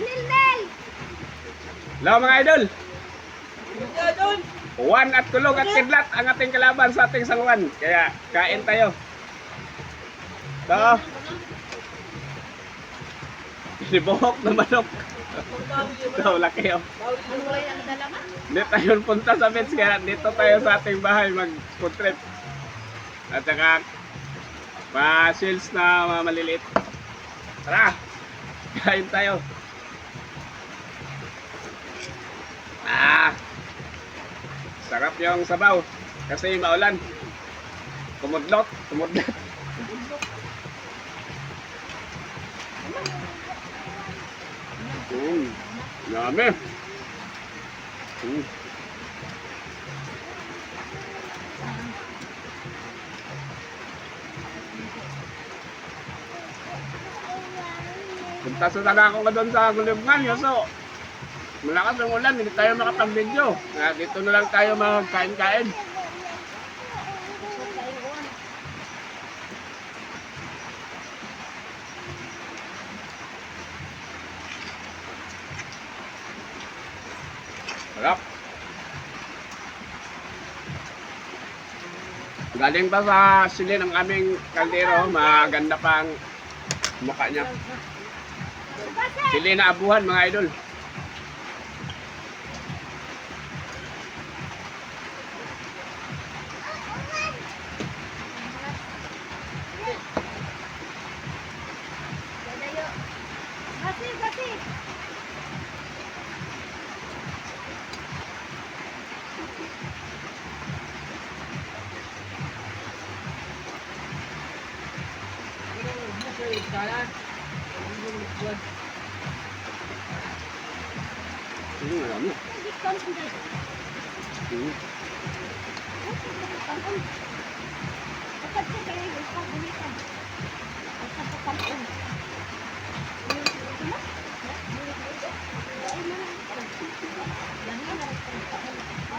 Nilnel! Hello mga idol! Juan at Kulog at Kidlat ang ating kalaban sa ating salwan. Kaya kain tayo. Ito. Sibuhok na manok. Ito, laki oh. Hindi tayo punta sa beach kaya dito tayo sa ating bahay mag-food trip. At saka pa-shells na mga maliliit. Tara! Kain tayo. Ah! Sarap yung sabaw. Kasi maulan. Kumudlot. Kumudlot. Mm. Yummy. Mm. Punta sa sana ako doon sa Gulibngan, so malakas ang ulan, hindi tayo makapag-video. Kaya dito na lang tayo magkain-kain. Sarap. Galing pa sa sili ng aming kaldero, maganda pang mukha niya. Sili na abuhan mga idol. Dadayo. Kasi, kasi. Mm, alam mo. Hindi ka hindi. Mm. Kapag Kapag ka kayo, kapag bulitan. Kapag kapag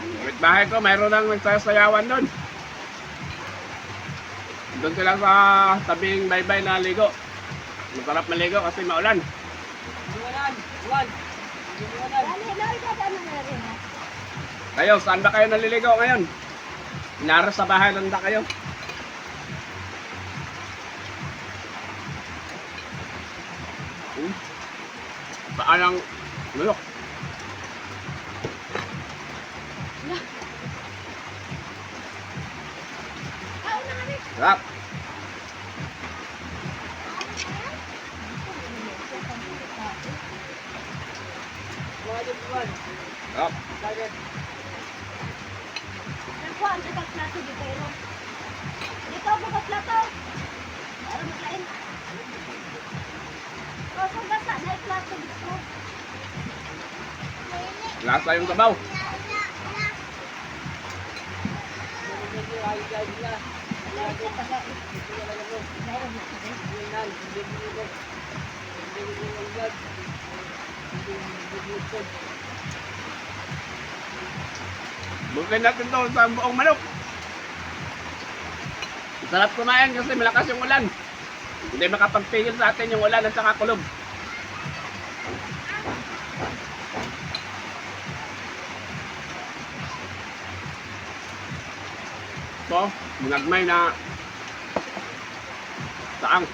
Kapit bahay ko, mayroon nang nagsasayawan doon. Doon sila sa tabing baybay na ligo. Masarap maligo kasi maulan. Kayo, saan ba kayo naliligo ngayon? Nara sa bahay lang ba kayo? Hmm? Saan ang mulok? Sarap. Sarap. Nagkuhan sa pagplato di. Dito ako pagplato. Para makain. O, sa basa, na plato dito. Lasa yung sabaw. Bukin natin to sa buong manok. Sarap kumain kasi malakas yung ulan. Hindi makapagpigil sa atin yung ulan at saka kulog. Ito, minagmay na saang.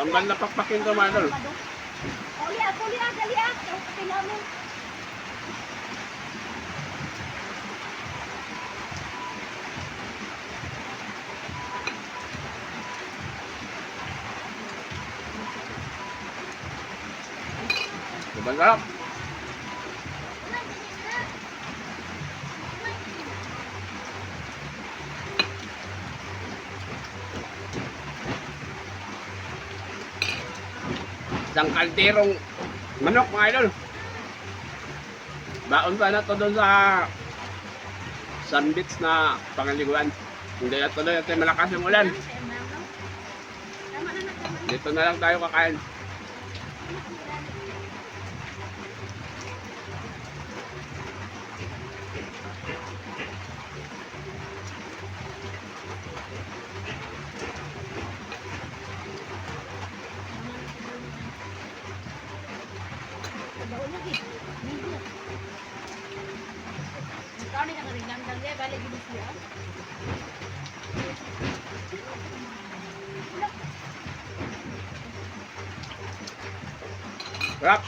Sambal na pakpakin to, Manol. Uli uli ako. Ang kapila mo. Sobrang sarap. Isang kalderong manok mga idol. Baon pa na to doon sa sunbits na pangaliguan. Hindi na tuloy at malakas yung ulan. Dito na lang tayo kakain. Rap.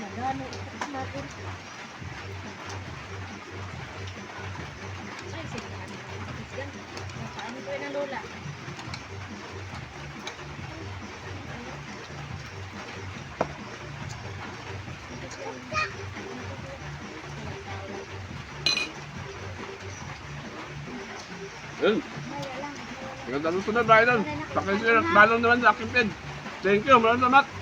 Nagano natin. Yun. Tingnan na sunod, Ryan. Pakisulat, balong naman sa akin, Ted. Thank you, maraming salamat.